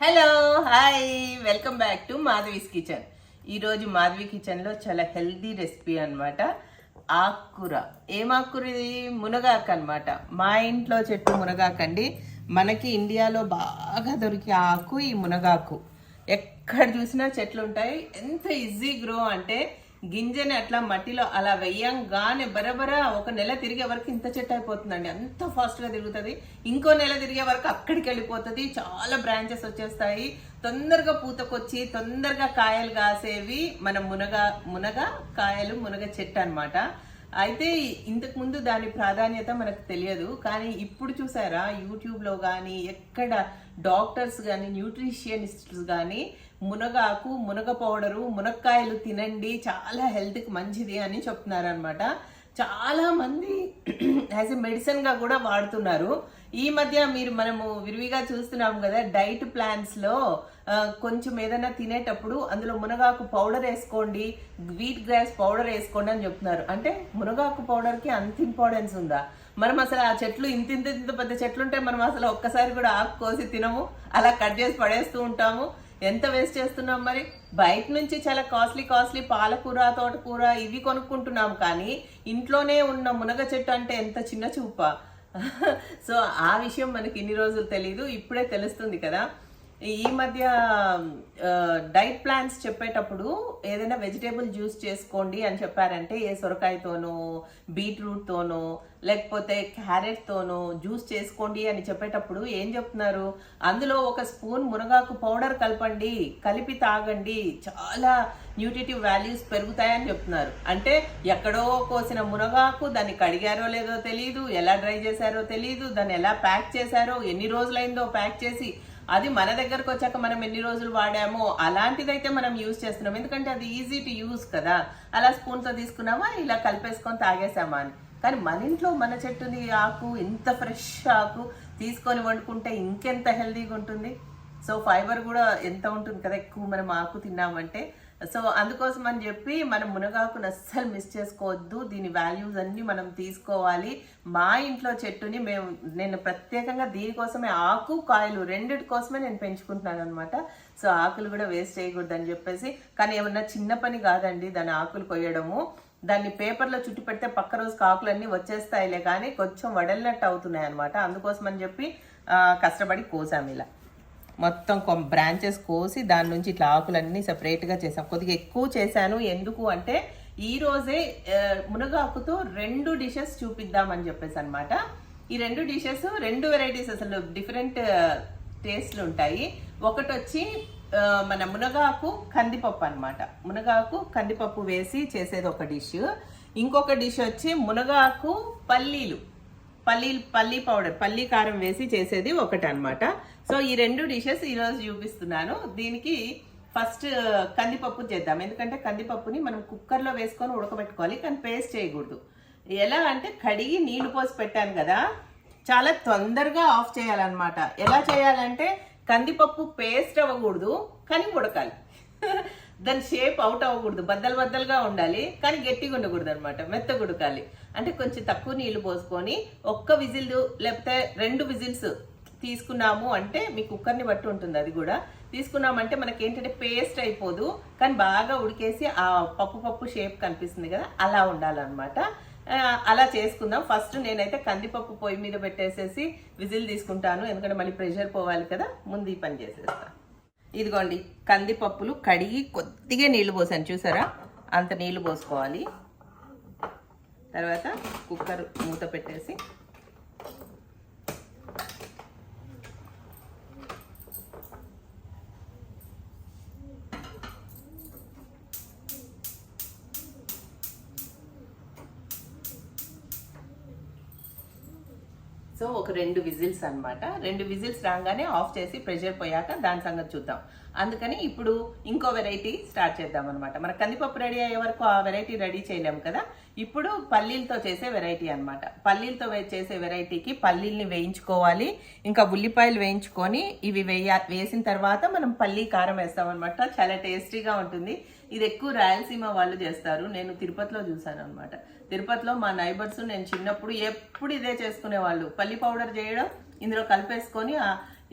Hello hi welcome back to Madhavi's kitchen ఈరోజు మాధవి కిచెన్లో చాలా హెల్దీ రెసిపీ అన్నమాట. ఆకుకూర. ఏం ఆకుకూర ఇది? మునగాకు అన్నమాట. మా ఇంట్లో చెట్టు మునగాకు అండి. మనకి ఇండియాలో బాగా దొరికే ఆకు ఈ మునగాకు. ఎక్కడ చూసినా చెట్లు ఉంటాయి. ఎంత ఈజీ గ్రో అంటే గింజని అట్లా మట్టిలో అలా వెయ్యంగానే బరబరా ఒక నెల తిరిగే వరకు ఇంత చెట్టు అయిపోతుందండి. అంత ఫాస్ట్గా తిరుగుతుంది. ఇంకో నెల తిరిగే వరకు అక్కడికి వెళ్ళిపోతుంది. చాలా బ్రాంచెస్ వచ్చేస్తాయి. తొందరగా పూతకొచ్చి తొందరగా కాయలు కాసేవి మన మునగ మునగ కాయలు మునగ చెట్టు అనమాట అయితే ఇంతకు ముందు దాని ప్రాధాన్యత మనకు తెలియదు. కానీ ఇప్పుడు చూసారా యూట్యూబ్లో కానీ ఎక్కడ డాక్టర్స్ కానీ న్యూట్రిషియనిస్ట్స్ కానీ మునగాకు మునగ పౌడరు మునక్కాయలు తినండి చాలా హెల్త్కి మంచిది అని చెప్తున్నారు అనమాట చాలామంది యాజ్ ఎ మెడిసిన్గా కూడా వాడుతున్నారు. ఈ మధ్య మీరు మనము విరివిగా చూస్తున్నాం కదా డైట్ ప్లాన్స్లో కొంచెం ఏదైనా తినేటప్పుడు అందులో మునగాకు పౌడర్ వేసుకోండి వీట్ గ్రాస్ పౌడర్ వేసుకోండి అని చెప్తున్నారు. అంటే మునగాకు పౌడర్కి అంత ఇంపార్టెన్స్ ఉందా? మనం అసలు ఆ చెట్లు ఇంత ఇంత ఇంత పెద్ద చెట్లు ఉంటే మనం అసలు ఒక్కసారి కూడా ఆకు కోసి తినము? అలా కట్ చేసి పడేస్తూ ఉంటాము? ఎంత వేస్ట్ చేస్తున్నాం మరి? బయట నుంచి చాలా కాస్ట్లీ కాస్ట్లీ పాలకూర తోటకూర ఇవి కొనుక్కుంటున్నాం కానీ ఇంట్లోనే ఉన్న మునగ చెట్టు అంటే ఎంత చిన్న చూప. సో ఆ విషయం మనకి ఇన్ని రోజులు తెలియదు ఇప్పుడే తెలుస్తుంది కదా. ఈ మధ్య డైట్ ప్లాన్స్ చెప్పేటప్పుడు ఏదైనా వెజిటేబుల్ జ్యూస్ చేసుకోండి అని చెప్పారంటే ఏ సొరకాయతోనో బీట్రూట్తోనో లేకపోతే క్యారెట్తోనో జ్యూస్ చేసుకోండి అని చెప్పేటప్పుడు ఏం చెప్తున్నారు? అందులో ఒక స్పూన్ మునగాకు పౌడర్ కలపండి కలిపి తాగండి. చాలా న్యూట్రిటివ్ వాల్యూస్ పెరుగుతాయని చెప్తున్నారు. అంటే ఎక్కడో కోసిన మునగాకు దాన్ని కడిగారో లేదో తెలియదు ఎలా డ్రై చేశారో తెలియదు దాన్ని ఎలా ప్యాక్ చేశారో ఎన్ని రోజులైందో ప్యాక్ చేసి అది మన దగ్గరకు వచ్చాక మనం ఎన్ని రోజులు వాడామో అలాంటిదైతే మనం యూజ్ చేస్తున్నాం. ఎందుకంటే అది ఈజీ టు యూజ్ కదా. అలా స్పూన్తో తీసుకున్నామా? ఇలా కలిపేసుకొని తాగేసామా అని. కానీ మన ఇంట్లో మన చెట్టుని ఆకు ఇంత ఫ్రెష్ ఆకు తీసుకొని వండుకుంటే ఇంకెంత హెల్దీగా ఉంటుంది? సో ఫైబర్ కూడా ఎంత ఉంటుంది కదా? ఎక్కువ మనం ఆకు తిన్నామంటే సో అందుకోసం అని చెప్పి మనం మునగాకును అస్సలు మిస్ చేసుకోవద్దు. దీని వాల్యూస్ అన్నీ మనం తీసుకోవాలి. మా ఇంట్లో చెట్టుని మేము నేను ప్రత్యేకంగా దీనికోసమే ఆకు కాయలు రెండిటి కోసమే నేను పెంచుకుంటున్నాను అనమాట సో ఆకులు కూడా వేస్ట్ చేయకూడదని చెప్పేసి కానీ ఏమన్నా చిన్న పని కాదండి దాని ఆకులు కొయ్యడము. దాన్ని పేపర్లో చుట్టి పెడితే పక్క రోజు ఆకులన్నీ వచ్చేస్తాయిలే కానీ కొంచెం వడలినట్టు అవుతున్నాయి అనమాట అందుకోసం అని చెప్పి కష్టపడి కోసాము ఇలా. మొత్తం కొం బ్రాంచెస్ కోసి దాని నుంచి ఇట్లా ఆకులన్నీ సపరేట్గా చేసాం. కొద్దిగా ఎక్కువ చేశాను. ఎందుకు అంటే ఈరోజే మునగాకుతో రెండు డిషెస్ చూపిద్దామని చెప్పేసి అనమాట ఈ రెండు డిషెస్ రెండు వెరైటీస్ అసలు డిఫరెంట్ టేస్ట్లు ఉంటాయి. ఒకటి వచ్చి మన మునగాకు కందిపప్పు అనమాట మునగాకు కందిపప్పు వేసి చేసేది ఒక డిష్ ఇంకొక డిష్ వచ్చి మునగాకు పల్లీలు. పల్లీ పల్లీ పౌడర్ పల్లీ కారం వేసి చేసేది ఒకటి అనమాట సో ఈ రెండు డిషెస్ ఈరోజు చూపిస్తున్నాను. దీనికి ఫస్ట్ కందిపప్పు చేద్దాం. ఎందుకంటే కందిపప్పుని మనం కుక్కర్లో వేసుకొని ఉడకబెట్టుకోవాలి కానీ పేస్ట్ చేయకూడదు. ఎలా అంటే కడిగి నీళ్ళు పోసి పెట్టాను కదా చాలా తొందరగా ఆఫ్ చేయాలన్నమాట. ఎలా చేయాలంటే కందిపప్పు పేస్ట్ అవ్వకూడదు కానీ ఉడకాలి. దాని షేప్ అవుట్ అవ్వకూడదు. బద్దలు బద్దలుగా ఉండాలి కానీ గట్టిగా ఉండకూడదు అనమాట మెత్తగుడకాలి అంటే కొంచెం తక్కువ నీళ్ళు పోసుకొని ఒక్క విజిల్ లేకపోతే రెండు విజిల్స్ తీసుకున్నాము అంటే మీ కుక్కర్ని బట్టి ఉంటుంది అది కూడా. తీసుకున్నామంటే మనకి ఏంటంటే పేస్ట్ అయిపోదు కానీ బాగా ఉడికేసి ఆ పప్పు పప్పు షేప్ కనిపిస్తుంది కదా అలా ఉండాలన్నమాట. అలా చేసుకుందాం. ఫస్ట్ నేనైతే కందిపప్పు పొయ్యి మీద పెట్టేసేసి విజిల్ తీసుకుంటాను. ఎందుకంటే మళ్ళీ ప్రెషర్ పోవాలి కదా ముందు ఈ పని చేసేస్తాను ఇదిగోండి కందిపప్పులు కడిగి కొద్దిగా నీళ్ళు పోసాను చూసారా? అంత నీళ్ళు పోసుకోవాలి. తర్వాత కుక్కర్ మూత పెట్టేసి సో ఒక రెండు విజిల్స్ అనమాట రెండు విజిల్స్ రాగానే ఆఫ్ చేసి ప్రెషర్ పోయాక దాని సంగతి చూద్దాం. అందుకని ఇప్పుడు ఇంకో వెరైటీ స్టార్ట్ చేద్దాం అనమాట మన కందిపప్పు రెడీ అయ్యే వరకు ఆ వెరైటీ రెడీ చేయలేము కదా. ఇప్పుడు పల్లీలతో చేసే వెరైటీ అనమాట పల్లీలతో చేసే వెరైటీకి పల్లీల్ని వేయించుకోవాలి. ఇంకా ఉల్లిపాయలు వేయించుకొని ఇవి వేయ వేసిన తర్వాత మనం పల్లీ కారం వేస్తామన్నమాట చాలా టేస్టీగా ఉంటుంది. ఇది ఎక్కువ రాయలసీమ వాళ్ళు చేస్తారు. నేను తిరుపతిలో చూసాను అనమాట తిరుపతిలో మా నైబర్స్ నేను చిన్నప్పుడు ఎప్పుడు ఇదే చేసుకునేవాళ్ళు. పల్లి పౌడర్ చేయడం ఇందులో కలిపేసుకొని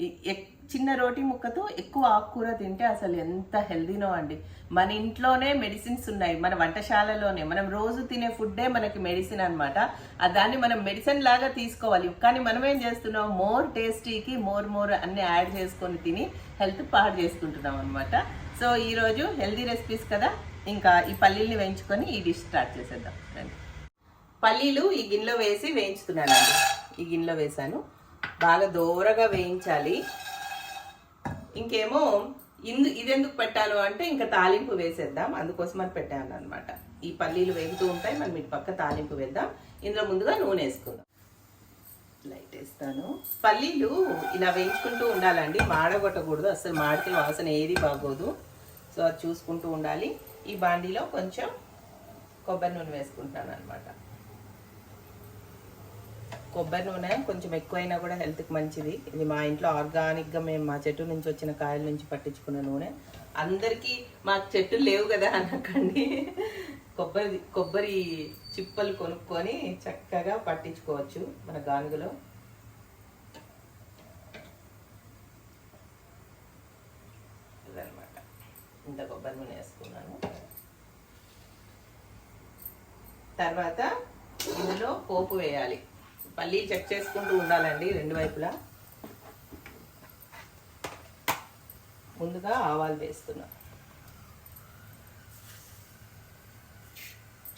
ఎక్- చిన్న రోటీ ముక్కతో ఎక్కువ ఆకుకూర తింటే అసలు ఎంత హెల్దీనో అండి. మన ఇంట్లోనే మెడిసిన్స్ ఉన్నాయి మన వంటశాలలోనే. మనం రోజు తినే ఫుడ్డే మనకి మెడిసిన్ అనమాట దాన్ని మనం మెడిసిన్ లాగా తీసుకోవాలి. కానీ మనం ఏం చేస్తున్నాం? మోర్ టేస్టీకి మోర్ మోర్ అన్ని యాడ్ చేసుకొని తిని హెల్త్ పాడు చేసుకుంటున్నాం అనమాట సో ఈరోజు హెల్దీ రెసిపీస్ కదా? ఇంకా ఈ పల్లీల్ని వేయించుకొని ఈ డిష్ స్టార్ట్ చేసేద్దాం. రండి. పల్లీలు ఈ గిన్నెలో వేసి వేయించుతున్నానండి. ఈ గిన్నెలో వేసాను. బాగా దూరగా వేయించాలి. ఇంకేమో ఇందు ఇదెందుకు పెట్టాను అంటే ఇంకా తాలింపు వేసేద్దాం. అందుకోసం అని పెట్టాను అనమాట ఈ పల్లీలు వేగుతూ ఉంటాయి. మనం ఇటు పక్క తాలింపు వేద్దాం. ఇందులో ముందుగా నూనె వేసుకుందాం. లైట్ వేస్తాను. పల్లీలు ఇలా వేయించుకుంటూ ఉండాలండి. మాడగొట్టకూడదు. అసలు మాడితే వాసన ఏది బాగోదు. సో అది చూసుకుంటూ ఉండాలి. ఈ బాండీలో కొంచెం కొబ్బరి నూనె వేసుకుంటాను అనమాట కొబ్బరి నూనె కొంచెం ఎక్కువైనా కూడా హెల్త్కి మంచిది. ఇది మా ఇంట్లో ఆర్గానిక్గా మేము మా చెట్టు నుంచి వచ్చిన కాయల నుంచి పట్టించుకున్న నూనె. అందరికీ మాకు చెట్టులు లేవు కదా అనకండి. కొబ్బరి కొబ్బరి చిప్పలు కొనుక్కొని చక్కగా పట్టించుకోవచ్చు మన గానుగలో. ఇంత కొబ్బరి నూనె వేసుకున్నాను. తర్వాత ఇందులో పోపు వేయాలి. మళ్ళీ చెక్ చేసుకుంటూ ఉండాలండి రెండు వైపులా. ముందుగా ఆవాలు వేస్తున్నా.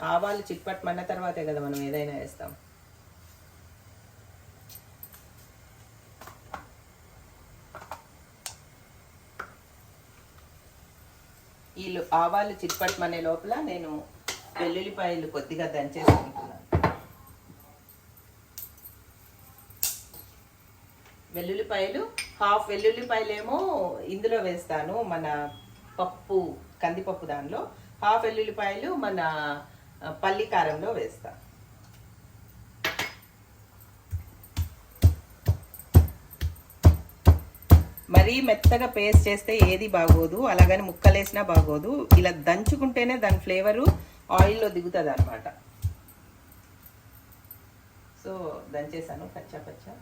ఆవాలు చిట్పట్టమన్న తర్వాతే కదా మనం ఏదైనా వేస్తాం. ఈ ఆవాలు చిట్పట్టమనే లోపల నేను వెల్లుల్లిపాయలు కొద్దిగా దంచేసుకుంటున్నాను. వెల్లుల్లిపాయలు హాఫ్ వెల్లుల్లిపాయలు ఏమో ఇందులో వేస్తాను మన పప్పు కందిపప్పు దానిలో. హాఫ్ వెల్లుల్లిపాయలు మన పల్లికారంలో వేస్తాను మరీ మెత్తగా పేస్ట్ చేస్తే ఏది బాగోదు అలాగని ముక్కలేసినా బాగోదు. ఇలా దంచుకుంటేనే దాని ఫ్లేవరు ఆయిల్లో దిగుతుంది అనమాట సో దంచేసాను పచ్చా పచ్చా.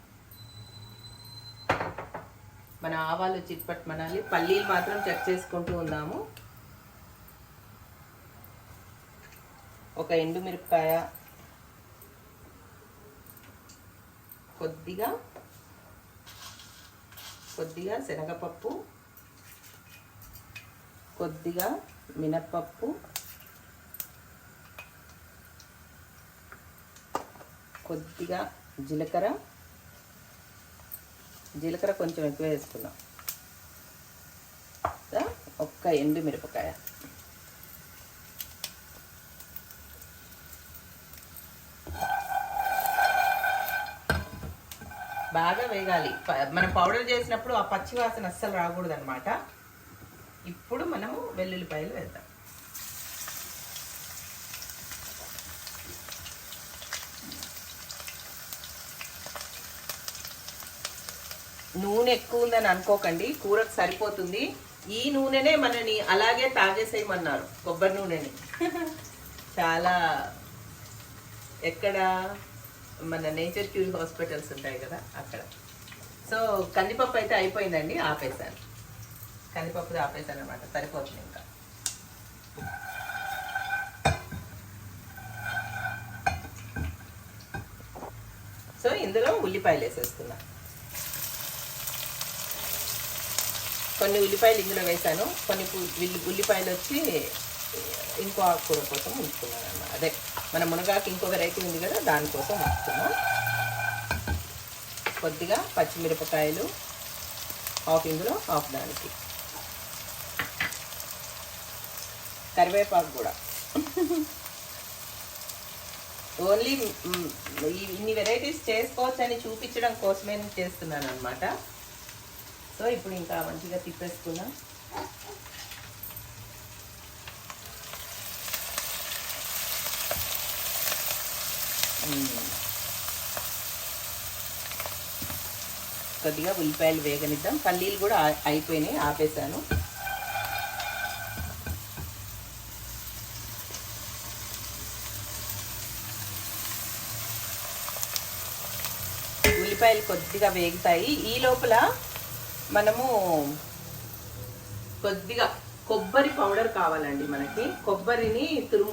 మన ఆవాలు చిట్పట్టమనాలి పల్లీలు మాత్రం చెక్ చేసుకుంటూ ఉందాము. ఒక ఎండుమిరపకాయ కొద్దిగా కొద్దిగా శనగపప్పు కొద్దిగా మినప్పప్పు కొద్దిగా జీలకర్ర. జీలకర్ర కొంచెం ఎక్కువ వేసుకున్నాం. ఒక్క ఎండు మిరపకాయ. బాగా వేగాలి. ప- మనం పౌడర్ చేసినప్పుడు ఆ పచ్చి వాసన అస్సలు రాకూడదు అనమాట ఇప్పుడు మనము వెల్లుల్లిపాయలు వేద్దాం. నూనె ఎక్కువ ఉందని అనుకోకండి కూరకు సరిపోతుంది. ఈ నూనెనే మనని అలాగే తాగేసేయమన్నారు కొబ్బరి నూనెని. చాలా ఎక్కడ మన నేచర్ క్యూర్ హాస్పిటల్స్ ఉంటాయి కదా అక్కడ. సో కందిపప్పు అయితే అయిపోయిందండి ఆపేసాను కందిపప్పు ఆపేశాను అనమాట సరిపోతుంది ఇంకా. సో ఇందులో ఉల్లిపాయలు వేసేస్తున్నా కొన్ని ఉల్లిపాయలు ఇందులో వేసాను కొన్ని ఉల్లిపాయలు వచ్చి ఇంకో ఆకుకూర కోసం ఉంచుకున్నాను అన్నమాట అదే మన మునగాకు ఇంకో వెరైటీ ఉంది కదా దానికోసం ఉంచుకున్నాం. కొద్దిగా పచ్చిమిరపకాయలు హాఫ్ ఇందులో హాఫ్ దానికి. కరివేపాకు కూడా. ఓన్లీ ఇన్ని వెరైటీస్ చేసుకోవచ్చని చూపించడం కోసమే నేను చేస్తున్నాను అనమాట సో ఇప్పుడు ఇంకా మంచిగా తిప్పేసుకున్నాం కొద్దిగా ఉల్లిపాయలు వేగనిద్దాం. పల్లీలు కూడా అయిపోయినాయి ఆపేసాను ఉల్లిపాయలు కొద్దిగా వేగుతాయి. ఈ లోపల మనము కొద్దిగా కొబ్బరి పౌడర్ కావాలండి మనకి. కొబ్బరిని తురు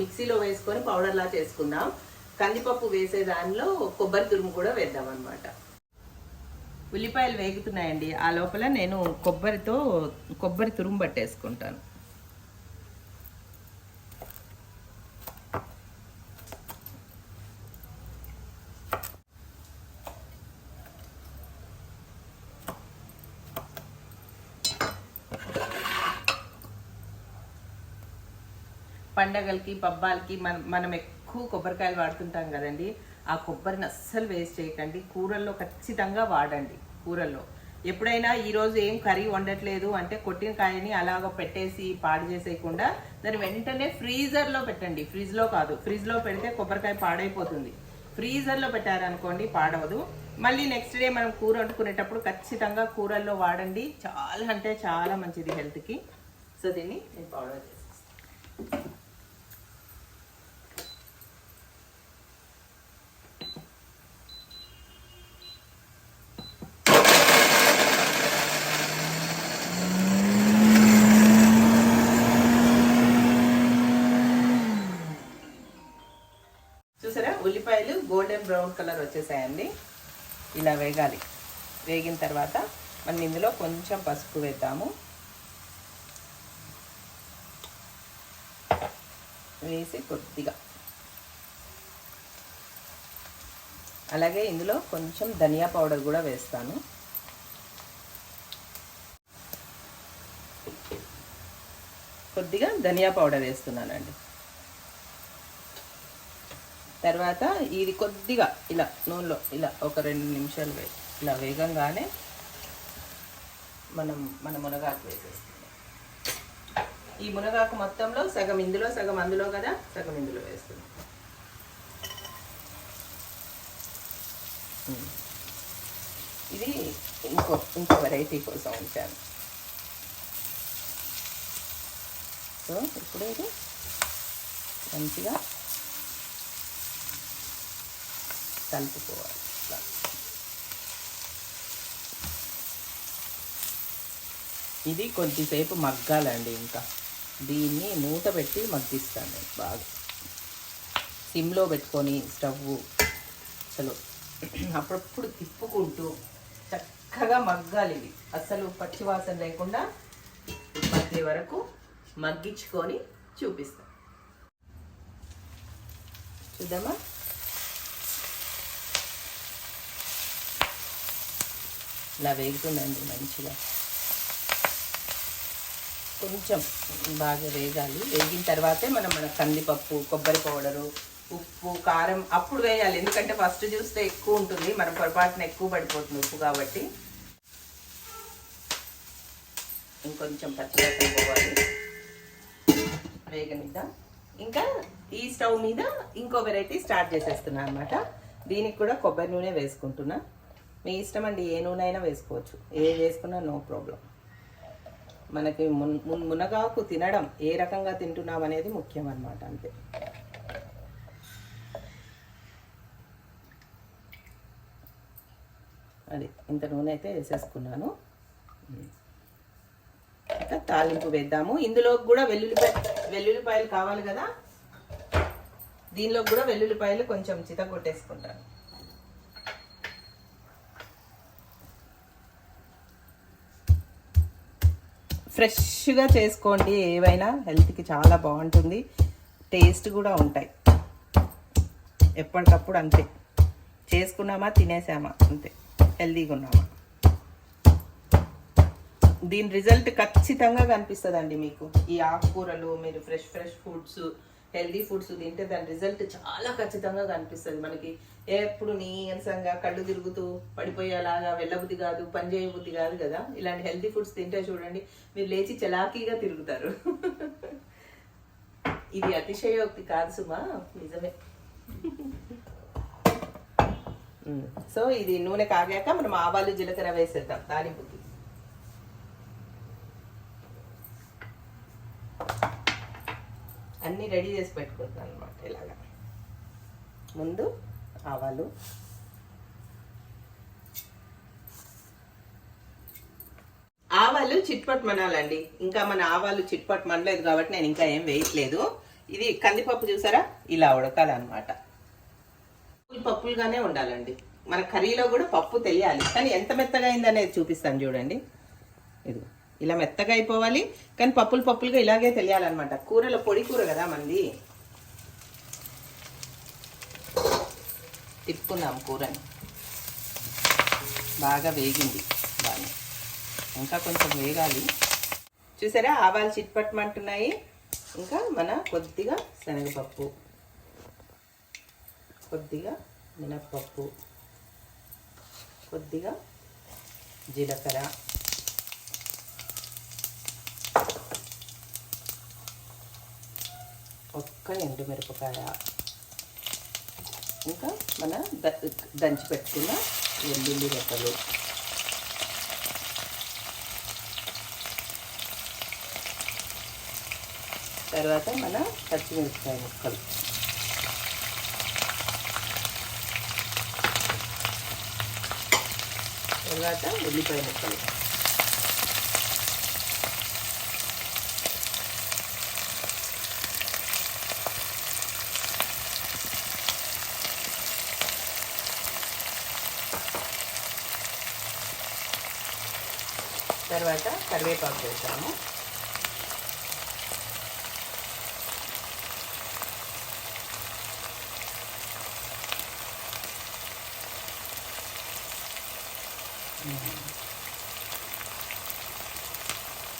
మిక్సీలో వేసుకొని పౌడర్లా చేసుకుందాం. కందిపప్పు వేసే దానిలో కొబ్బరి తురుము కూడా వేద్దాం అనమాట ఉల్లిపాయలు వేగుతున్నాయండి. ఆ లోపల నేను కొబ్బరితో కొబ్బరి తురుము పట్టేసుకుంటాను. పండగలకి పబ్బాలకి మనం మనం ఎక్కువ కొబ్బరికాయలు వాడుతుంటాం కదండి. ఆ కొబ్బరిని అస్సలు వేస్ట్ చేయకండి. కూరల్లో ఖచ్చితంగా వాడండి కూరల్లో. ఎప్పుడైనా ఈరోజు ఏం కర్రీ వండట్లేదు అంటే కొట్టిన కాయని అలాగ పెట్టేసి పాడు చేసేయకుండా దాన్ని వెంటనే ఫ్రీజర్లో పెట్టండి. ఫ్రిడ్జ్లో కాదు ఫ్రిడ్జ్లో పెడితే కొబ్బరికాయ పాడైపోతుంది. ఫ్రీజర్లో పెట్టారనుకోండి పాడవదు. మళ్ళీ నెక్స్ట్ డే మనం కూర వండుకునేటప్పుడు ఖచ్చితంగా కూరల్లో వాడండి. చాలా అంటే చాలా మంచిది హెల్త్కి. సో దీన్ని నేను పౌడర్ చేసేస్తాను చూసారా ఉల్లిపాయలు గోల్డెన్ బ్రౌన్ కలర్ వచ్చేసాయండి. ఇలా వేగాలి. వేగిన తర్వాత మనం ఇందులో కొంచెం పసుపు వేద్దాము. వేసి కొద్దిగా. అలాగే ఇందులో కొంచెం ధనియా పౌడర్ కూడా వేస్తాను. కొద్దిగా ధనియా పౌడర్ వేస్తున్నానండి. తర్వాత ఇది కొద్దిగా ఇలా నూనెలో ఇలా ఒక రెండు నిమిషాలు వే ఇలా వేగంగానే మనం మన మునగాకు వేసేస్తున్నాం ఈ మునగాకు మొత్తంలో సగం ఇందులో సగం అందులో కదా? సగం ఇందులో వేస్తున్నాం ఇది ఇంకో ఇంకో వెరైటీ కోసం ఉంచాను. సో ఇప్పుడు ఇది మంచిగా కలుపుకోవాలి ఇట్లా. ఇది కొద్దిసేపు మగ్గాలండి ఇంకా. దీన్ని మూత పెట్టి మగ్గిస్తాను నేను బాగా. సిమ్లో పెట్టుకొని స్టవ్ అసలు అప్పుడప్పుడు తిప్పుకుంటూ చక్కగా మగ్గాలి ఇవి. అసలు పచ్చివాసన లేకుండా మగ్గే వరకు మగ్గించుకొని చూపిస్తాను చూద్దామా? ఇలా వేగుతుందండి మంచిగా. కొంచెం బాగా వేగాలి. వేగిన తర్వాతే మనం మన కందిపప్పు కొబ్బరి పౌడరు ఉప్పు కారం అప్పుడు వేయాలి. ఎందుకంటే ఫస్ట్ చూస్తే ఎక్కువ ఉంటుంది. మనం పొరపాటున ఎక్కువ పడిపోతుంది ఉప్పు కాబట్టి. ఇంకొంచెం పచ్చిమిరపకాయ పోవాలి వేగనిద్దాం? ఇంకా ఈ స్టవ్ మీద ఇంకో వెరైటీ స్టార్ట్ చేసేస్తున్నాను అనమాట దీనికి కూడా కొబ్బరి నూనె వేసుకుంటున్నా. మీ ఇష్టం అండి ఏ నూనె అయినా వేసుకోవచ్చు. ఏ వేసుకున్నా నో ప్రాబ్లం. మనకి మున్ మునగాకు తినడం ఏ రకంగా తింటున్నాం అనేది ముఖ్యం అన్నమాట అంతే. అది ఇంత నూనె అయితే వేసేసుకున్నాను. ఇంకా తాలింపు వేద్దాము. ఇందులో కూడా వెల్లుల్లిపాయ వెల్లుల్లిపాయలు కావాలి కదా? దీనిలో కూడా వెల్లుల్లిపాయలు కొంచెం చిత కొట్టేసుకుంటాను ఫ్రెష్గా చేసుకోండి ఏవైనా హెల్త్కి చాలా బాగుంటుంది. టేస్ట్ కూడా ఉంటాయి. ఎప్పటికప్పుడు అంతే. చేసుకున్నామా తినేసామా అంతే. హెల్తీగా ఉన్నామా. దీని రిజల్ట్ ఖచ్చితంగా కనిపిస్తుందండి మీకు. ఈ ఆకుకూరలు మీరు fresh fresh foods healthy foods తింటే దాని రిజల్ట్ చాలా ఖచ్చితంగా కనిపిస్తుంది. మనకి ఎప్పుడు నీరసంగా కళ్ళు తిరుగుతూ పడిపోయేలాగా వెళ్ళబుద్ధి కాదు పని చేయబుద్ధి కాదు కదా. ఇలాంటి హెల్తీ ఫుడ్స్ తింటే చూడండి మీరు లేచి చలాకీగా తిరుగుతారు. ఇది అతిశయోక్తి కాదు సుమా నిజమే. సో ఇది నూనె కాగాక మనం ఆవాలు జీలకర్ర వేసేద్దాం తాలింపుకి అన్నీ రెడీ చేసి పెట్టుకుంటున్నాను అనమాట ఇలాగా. ముందు ఆవాలు. ఆవాలు చిట్పట్ మనాలండి. ఇంకా మన ఆవాలు చిట్పట్ మనలేదు కాబట్టి నేను ఇంకా ఏం వేయట్లేదు. ఇది కందిపప్పు చూసారా? ఇలా ఉడకాలన్నమాట. పప్పులు పప్పులుగానే ఉండాలండి. మన కర్రీలో కూడా పప్పు తెలియాలి. కానీ ఎంత మెత్తగా అయింది అనేది చూపిస్తాను చూడండి. ఇది ఇలా మెత్తగా అయిపోవాలి. కానీ పప్పులు పప్పులుగా ఇలాగే తెలియాలన్నమాట. కూరలో పొడి కూర కదా మంది. తిప్పుకుందాం కూరని. బాగా వేగింది బాగా ఇంకా కొంచెం వేగాలి. చూసారా ఆవాలు చిట్పట్టమంటున్నాయి ఇంకా మన కొద్దిగా శనగపప్పు. కొద్దిగా మినప్పప్పు. కొద్దిగా జీలకర్ర. ఒక్క ఎండుమిరపకాయ. ఇంకా మన ద- దంచి పెట్టుకున్న వెల్లుల్లి రెక్కలు తర్వాత మన పచ్చిమిరపకాయ ముక్కలు. తర్వాత ఉల్లిపాయ ముక్కలు. తర్వాత కరివేపాకు వేసాము.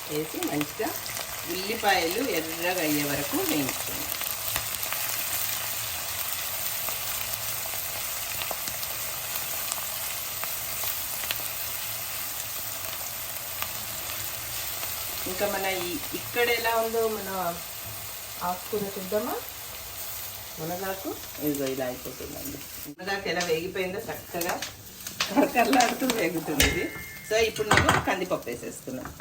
వేసి మంచిగా ఉల్లిపాయలు ఎర్రగా అయ్యే వరకు వేయించుకోండి ఇంకా మన ఈ- ఇక్కడ ఎలా ఉందో మన ఆకుకూర చూద్దామా మునగాకు? ఇదిగో ఇలా అయిపోతుందండి. మునగాకు ఎలా వేగిపోయిందో చక్కగా కరకరలాడుతూ వేగుతుంది ఇది. సో ఇప్పుడు నేను కందిపప్పు వేసేస్తున్నాను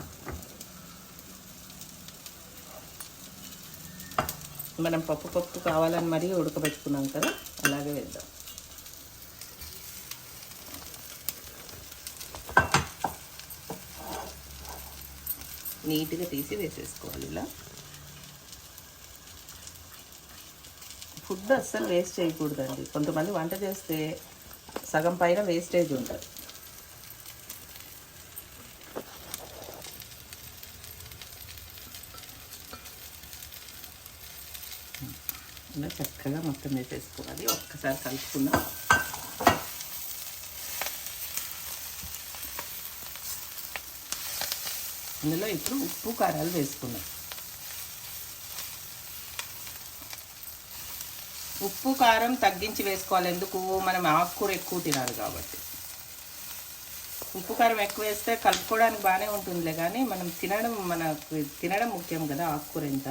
మనం పప్పు పప్పు కావాలని మరీ ఉడకబెట్టుకున్నాం కదా అలాగే వేద్దాం. నీట్గా తీసి వేసేసుకోవాలి ఇలా. ఫుడ్ అస్సలు వేస్ట్ చేయకూడదండి. కొంతమంది వంట చేస్తే సగం పైన వేస్టేజ్ ఉంటుంది. ఇలా చక్కగా మొత్తం వేసేసుకోవాలి. ఒక్కసారి కలుపుకుందాం. ఇందులో ఇప్పుడు ఉప్పు కారాలు వేసుకున్నాం. ఉప్పు కారం తగ్గించి వేసుకోవాలి. ఎందుకు? మనం ఆకుకూర ఎక్కువ తినాలి కాబట్టి. ఉప్పు కారం ఎక్కువ వేస్తే కలుపుకోవడానికి బాగానే ఉంటుందిలే కానీ మనం తినడం మనకు తినడం ముఖ్యం కదా ఆకుకూర ఎంత.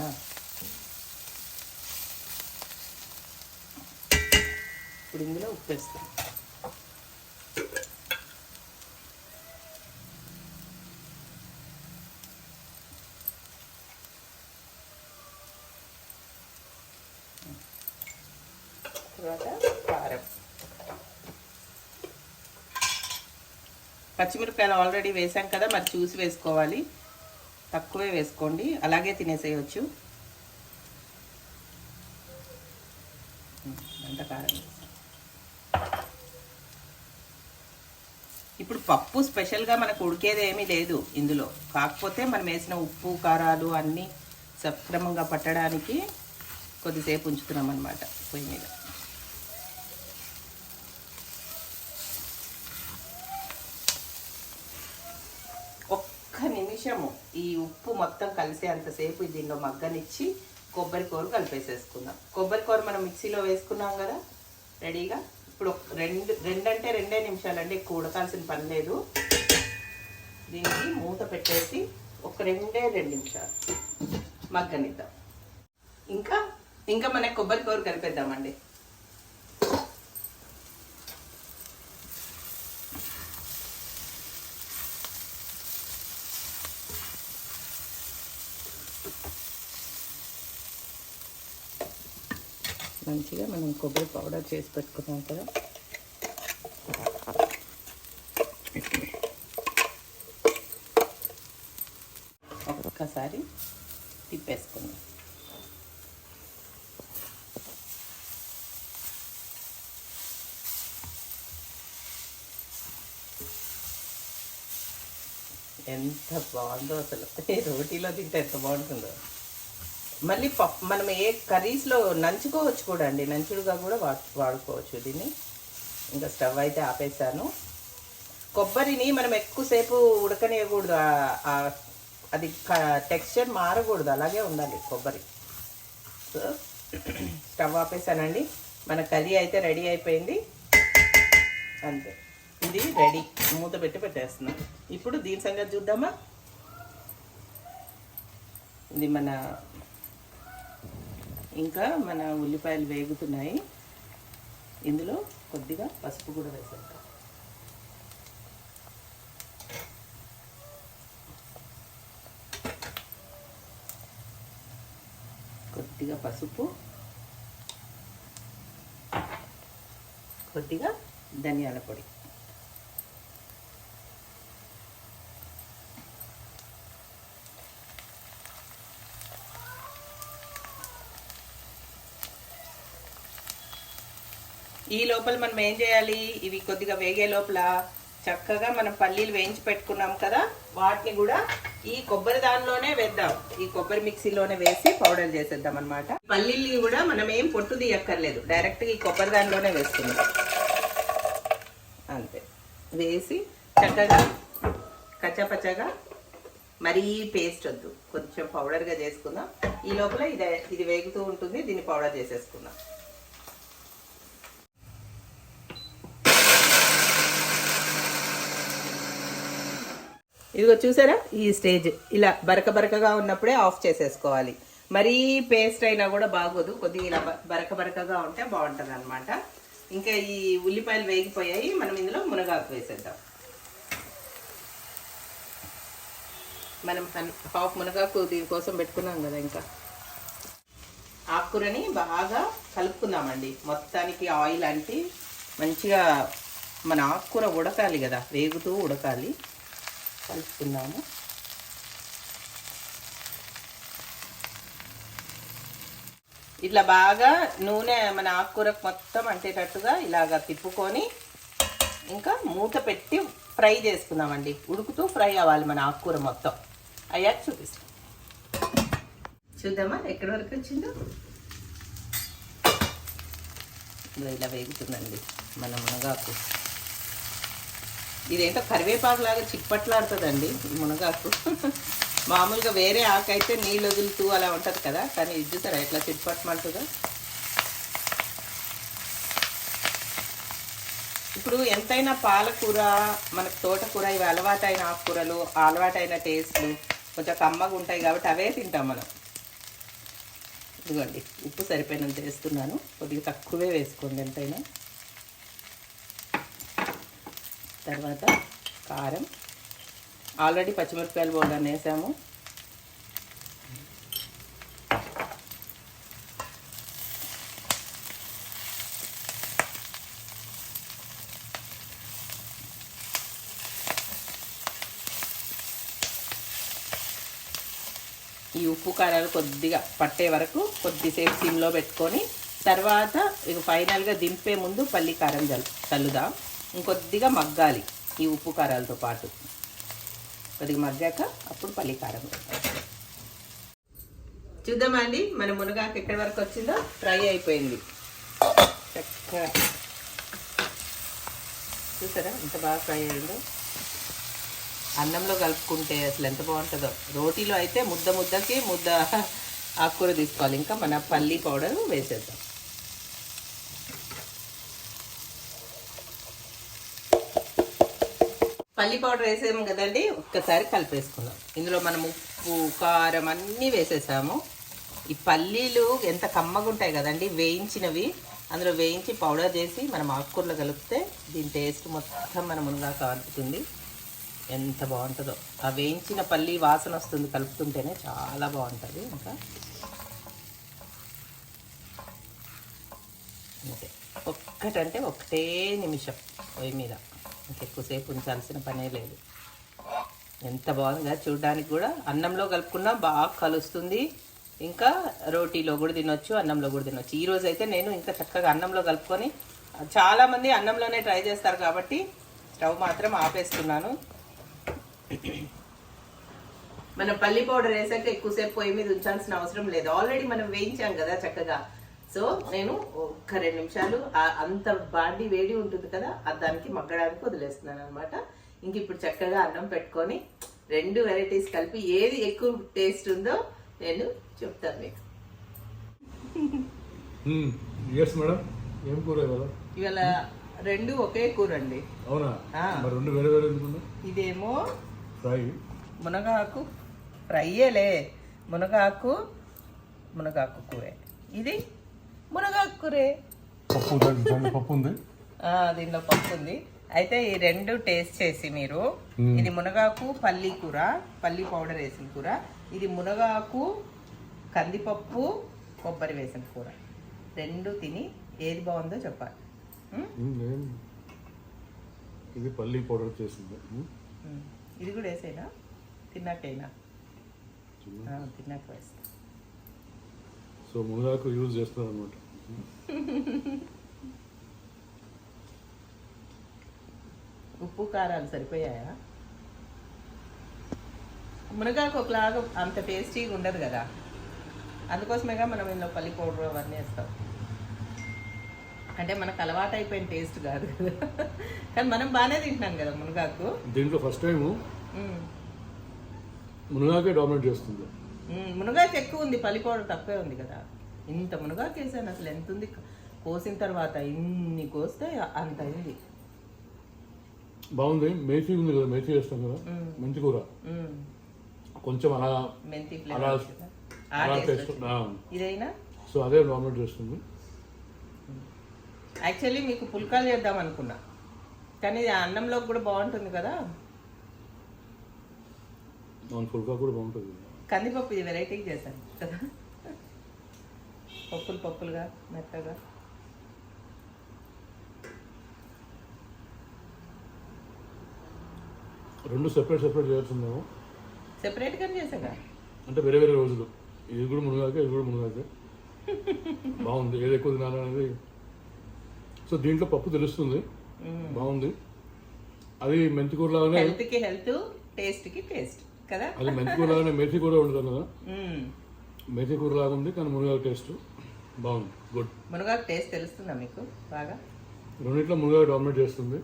ఇప్పుడు ఇందులో ఉప్పు వేస్తాం తర్వాత కారం పచ్చిమిరపకాయలు ఆల్రెడీ వేసాం కదా మరి చూసి వేసుకోవాలి. తక్కువే వేసుకోండి అలాగే తినేసేయచ్చు. అంత కారం ఇప్పుడు పప్పు స్పెషల్గా మనకు ఉడికేది ఏమీ లేదు ఇందులో. కాకపోతే మనం వేసిన ఉప్పు కారాలు అన్నీ సక్రమంగా పట్టడానికి కొద్దిసేపు ఉంచుతున్నాం అనమాట పొయ్యి మీద. కొంచెము ఈ ఉప్పు మొత్తం కలిసేంతసేపు దీనిలో మగ్గనిచ్చి కొబ్బరి కూర కలిపేసేసుకుందాం. కొబ్బరి కూర మనం మిక్సీలో వేసుకున్నాం కదా రెడీగా? ఇప్పుడు రెండు రెండంటే రెండే నిమిషాలండి ఎక్కువ ఉడకాల్సిన పని లేదు. దీనికి మూత పెట్టేసి ఒక రెండే రెండు నిమిషాలు మగ్గనిద్దాం. ఇంకా ఇంకా మనకి కొబ్బరి కూర కలిపేద్దామండి. మంచిగా మనం కొబ్బరి పౌడర్ చేసి పెట్టుకున్నాం కదా. ఒక్కసారి తిప్పేసుకుందాం. ఎంత బాగుందో అసలు. ఈ రోటీలో తింటే ఎంత బాగుంటుందో. మళ్ళీ పప్పు మనం ఏ కర్రీస్లో నంచుకోవచ్చు కూడా అండి నంచుడుగా కూడా వా వాడుకోవచ్చు దీన్ని. ఇంకా స్టవ్ అయితే ఆపేసాను. కొబ్బరిని మనం ఎక్కువసేపు ఉడకనేయకూడదు. అది టెక్స్చర్ మారకూడదు. అలాగే ఉండాలి కొబ్బరి. సో స్టవ్ ఆపేసానండి. మన కర్రీ అయితే రెడీ అయిపోయింది. అంతే. ఇది రెడీ. మూత పెట్టి పెట్టేస్తున్నాం. ఇప్పుడు దీని సంగతి చూద్దామా? ఇది మన ఇంకా మన ఉల్లిపాయలు వేగుతున్నాయి. ఇందులో కొద్దిగా పసుపు కూడా వేసేద్దాం. కొద్దిగా పసుపు. కొద్దిగా ధనియాల పొడి. ఈ లోపల మనం ఏం చేయాలి? ఇవి కొద్దిగా వేగే లోపల చక్కగా మనం పల్లీలు వేయించి పెట్టుకున్నాం కదా వాటిని కూడా ఈ కొబ్బరి దానిలోనే వేద్దాం. ఈ కొబ్బరి మిక్సీలోనే వేసి పౌడర్ చేసేద్దాం అనమాట పల్లీలు కూడా మనం ఏం పొట్టు తీయక్కర్లేదు. డైరెక్ట్గా ఈ కొబ్బరి దానిలోనే వేసుకుందాం అంతే. వేసి చక్కగా కచ్చాపచ్చగా మరీ పేస్ట్ వద్దు. కొంచెం పౌడర్గా చేసుకుందాం. ఈ లోపల ఇది ఇది వేగుతూ ఉంటుంది. దీన్ని పౌడర్ చేసేసుకుందాం. ఇదిగో చూసారా? ఈ స్టేజ్. ఇలా బరక బరకగా ఉన్నప్పుడే ఆఫ్ చేసేసుకోవాలి. మరీ పేస్ట్ అయినా కూడా బాగోదు. కొద్దిగా ఇలా బరక బరకగా ఉంటే బాగుంటుంది అనమాట ఇంకా ఈ ఉల్లిపాయలు వేగిపోయాయి. మనం ఇందులో మునగాకు వేసేద్దాం. మనం హాఫ్ మునగాకు దీనికోసం పెట్టుకున్నాం కదా ఇంకా. ఆకుకూరని బాగా కలుపుకుందామండి. మొత్తానికి ఆయిల్ అంటే మంచిగా మన ఆకుకూర ఉడకాలి కదా. వేగుతూ ఉడకాలి. కలుపుకుందాము. ఇట్లా బాగా నూనె మన ఆకుకూరకు మొత్తం అంటేటట్టుగా ఇలాగ తిప్పుకొని ఇంకా మూత పెట్టి ఫ్రై చేసుకుందామండి. ఉడుకుతూ ఫ్రై అవ్వాలి మన ఆకుకూర మొత్తం. అయ్యాక చూపిస్తాం చూద్దామా? ఎక్కడి వరకు వచ్చిందో? ఇలా వేగుతుందండి మన మునగాకు. ఇదేంటో కరివేపాకు లాగా ఈ మునగాకు. మామూలుగా వేరే ఆకు అయితే నీళ్ళు వదులుతూ అలా ఉంటుంది కదా కానీ ఇది చూసారా ఎట్లా చిట్పట్టమంటుందో ఇప్పుడు ఎంతైనా పాలకూర మనకు తోటకూర ఇవి అలవాటైన ఆకుకూరలు అలవాటైన టేస్ట్లు కొంచెం కమ్మగా ఉంటాయి కాబట్టి అవే తింటాం మనం. ఇదిగోండి ఉప్పు సరిపోయినంత వేస్తున్నాను. కొద్దిగా తక్కువే వేసుకోండి ఎంతైనా. తర్వాత కారం. ఆల్రెడీ పచ్చిమిరపకాయలు బోర్డని వేసాము. ఈ ఉప్పు కారాలు కొద్దిగా పట్టే వరకు కొద్దిసేపు సిమ్లో పెట్టుకొని తర్వాత ఇక ఫైనల్గా దింపే ముందు పల్లి కారం చల్ చల్లుదాం. ఇంకొద్దిగా మగ్గాలి ఈ ఉప్పు కారాలతో పాటు. కొద్దిగా మగ్గాక అప్పుడు పల్లికారం చూద్దామా అండి? మన మునగాకు ఎక్కడి వరకు వచ్చిందో? ఫ్రై అయిపోయింది. చక్కగా. చూసారా? ఎంత బాగా ఫ్రై అయిందో? అన్నంలో కలుపుకుంటే అసలు ఎంత బాగుంటుందో. రోటీలో అయితే ముద్ద ముద్దకి ముద్ద ఆకుకూర తీసుకోవాలి. ఇంకా మన పల్లి పౌడర్ వేసేద్దాం. పల్లి పౌడర్ వేసాము కదండి? ఒక్కసారి కలిపేసుకుందాం. ఇందులో మనం ఉప్పు కారం అన్నీ వేసేసాము. ఈ పల్లీలు ఎంత కమ్మగా ఉంటాయి కదండి వేయించినవి. అందులో వేయించి పౌడర్ చేసి మనం ఆకుకూరలో కలిపితే దీని టేస్ట్ మొత్తం మన మునగా కారుతుంది. ఎంత బాగుంటుందో. ఆ వేయించిన పల్లి వాసన వస్తుంది కలుపుతుంటేనే చాలా బాగుంటుంది. ఇంకా అంతే ఒక్కటంటే ఒకటే నిమిషం పొయ్యి మీద. ఇంకెక్కువసేపు ఉంచాల్సిన పనే లేదు. ఎంత బాగుందిగా చూడడానికి కూడా. అన్నంలో కలుపుకున్నా బాగా కలుస్తుంది. ఇంకా రోటీలో కూడా తినొచ్చు అన్నంలో కూడా తినొచ్చు. ఈరోజు అయితే నేను ఇంకా చక్కగా అన్నంలో కలుపుకొని చాలామంది అన్నంలోనే ట్రై చేస్తారు కాబట్టి స్టవ్ మాత్రం ఆపేస్తున్నాను. మనం పల్లి పౌడర్ వేసాక ఎక్కువసేపు పొయ్యి మీద ఉంచాల్సిన అవసరం లేదు. ఆల్రెడీ మనం వేయించాం కదా చక్కగా. సో నేను ఒక్క రెండు నిమిషాలు అంత బాడీ వేడి ఉంటుంది కదా ఆ దానికి మగ్గడానికి వదిలేస్తున్నాను అనమాట ఇంక ఇప్పుడు చక్కగా అన్నం పెట్టుకొని రెండు వెరైటీస్ కలిపి ఏది ఎక్కువ టేస్ట్ ఉందో నేను చెప్తాను మీకు. ఎస్ మేడం ఏం కూర కదా ఇవాళ రెండు ఒకే కూర అండి. అవునా? ఆ. మరి రెండు వేరే వేరే ఎందుకున్నా ఇదేమో ఫ్రై. మునగాకు ఫ్రైయేలే. మునగాకు మునగాకు కూరే. ఇది మునగాకు కూరే పప్పు పప్పు ఉంది దీనిలో పప్పు ఉంది అయితే ఈ రెండు టేస్ట్ చేసి మీరు. ఇది మునగాకు పల్లి కూర పల్లి పౌడర్ వేసిన కూర ఇది మునగాకు కందిపప్పు కొబ్బరి వేసిన కూర. రెండు తిని ఏది బాగుందో చెప్పాలి. ఇది పల్లి పౌడర్ చేసింది. ఇది కూడా వేసేనా? తిన్నాకైనా తిన్నాక వేస్తా. సో మునగాకు యూజ్ చేస్తున్నారు అనమాట ఉప్పు కారాలు సరిపోయాయా? మునగాకు ఒకలాగా అంత టేస్టీగా ఉండదు కదా. అందుకోసమేగా మనం ఇందులో పల్లి పౌడర్ అవన్నీ వేస్తాం. అంటే మనకు అలవాటు అయిపోయిన టేస్ట్ కాదు కదా. కానీ మనం బాగానే తింటున్నాం కదా మునగాకు. దీంట్లో ఫస్ట్ టైం. మునగాకే డామినేట్ చేస్తుంది. మునగాకు ఎక్కువ ఉంది పల్లి పౌడర్ తక్కువే ఉంది కదా. ఇంత మునగాకు వేసాను అసలు ఎంత ఉంది? కోసిన తర్వాత ఇన్ని కోస్తే అంత అయింది. బాగుంది. మేథీ ఉంది కదా మేథీ వేస్తాం కదా. మెంతి కూర. కొంచెం అలా మెంతి అలా టేస్ట్. ఇదైనా? సో అదే డామినేట్ చేస్తుంది. యాక్చువల్లీ మీకు పుల్కాలు చేద్దాం అనుకున్నా. కానీ అన్నంలో కూడా బాగుంటుంది కదా? ఫుల్కా కూడా బాగుంటుంది. కందిపప్పు ఇది వెరైటీగా చేశాను కదా? పప్పులు పప్పులుగా మెత్తగా. రెండు సెపరేట్ సెపరేట్ చేయాల్సిందేమో సెపరేట్గానే చేశాగా అంటే వేరే వేరే రోజులు. ఇది కూడా మునగాకే ఇది కూడా మునగాకే. బాగుంది. ఏది ఎక్కువ తినాలి అనేది. సో దీంట్లో పప్పు తెలుస్తుంది. బాగుంది. అది మెంతి కూర లాగానే హెల్త్కి హెల్త్ టేస్ట్కి టేస్ట్ కదా? అది మెంతి కూర లాగానే మేథీ కూడా వండుతాం కదా. మేథీ కూర లాగా ఉంది కానీ మునగాకు టేస్ట్ బాగుంది. గుడ్ మునగాకు టేస్ట్ తెలుస్తుందా మీకు? బాగా? రెండిట్లో మునగాకు డామినేట్ చేస్తుంది.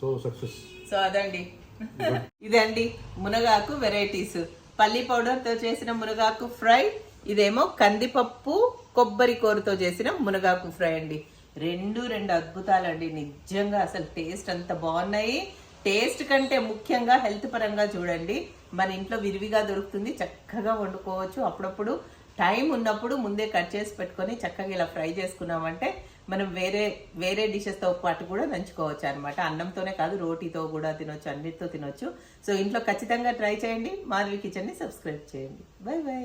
సో సక్సెస్ సో అదండి. ఇదండి మునగాకు వెరైటీస్ పల్లి పౌడర్తో చేసిన మునగాకు ఫ్రై ఇదేమో కందిపప్పు కొబ్బరి కూరతో చేసిన మునగాకు ఫ్రై అండి. రెండు రెండు అద్భుతాలండి. నిజంగా అసలు టేస్ట్ అంత బాగున్నాయి. టేస్ట్ కంటే ముఖ్యంగా హెల్త్ పరంగా చూడండి. మన ఇంట్లో విరివిగా దొరుకుతుంది. చక్కగా వండుకోవచ్చు. అప్పుడప్పుడు టైం ఉన్నప్పుడు ముందే కట్ చేసి పెట్టుకొని చక్కగా ఇలా ఫ్రై చేసుకున్నామంటే మనం వేరే వేరే డిషెస్తో పాటు కూడా నంచుకోవచ్చు అనమాట అన్నంతోనే కాదు రోటీతో కూడా తినొచ్చు అన్నిటితో తినొచ్చు. సో ఇంట్లో ఖచ్చితంగా ట్రై చేయండి. మాధవి కిచెన్ని సబ్స్క్రైబ్ చేయండి. Bye bye.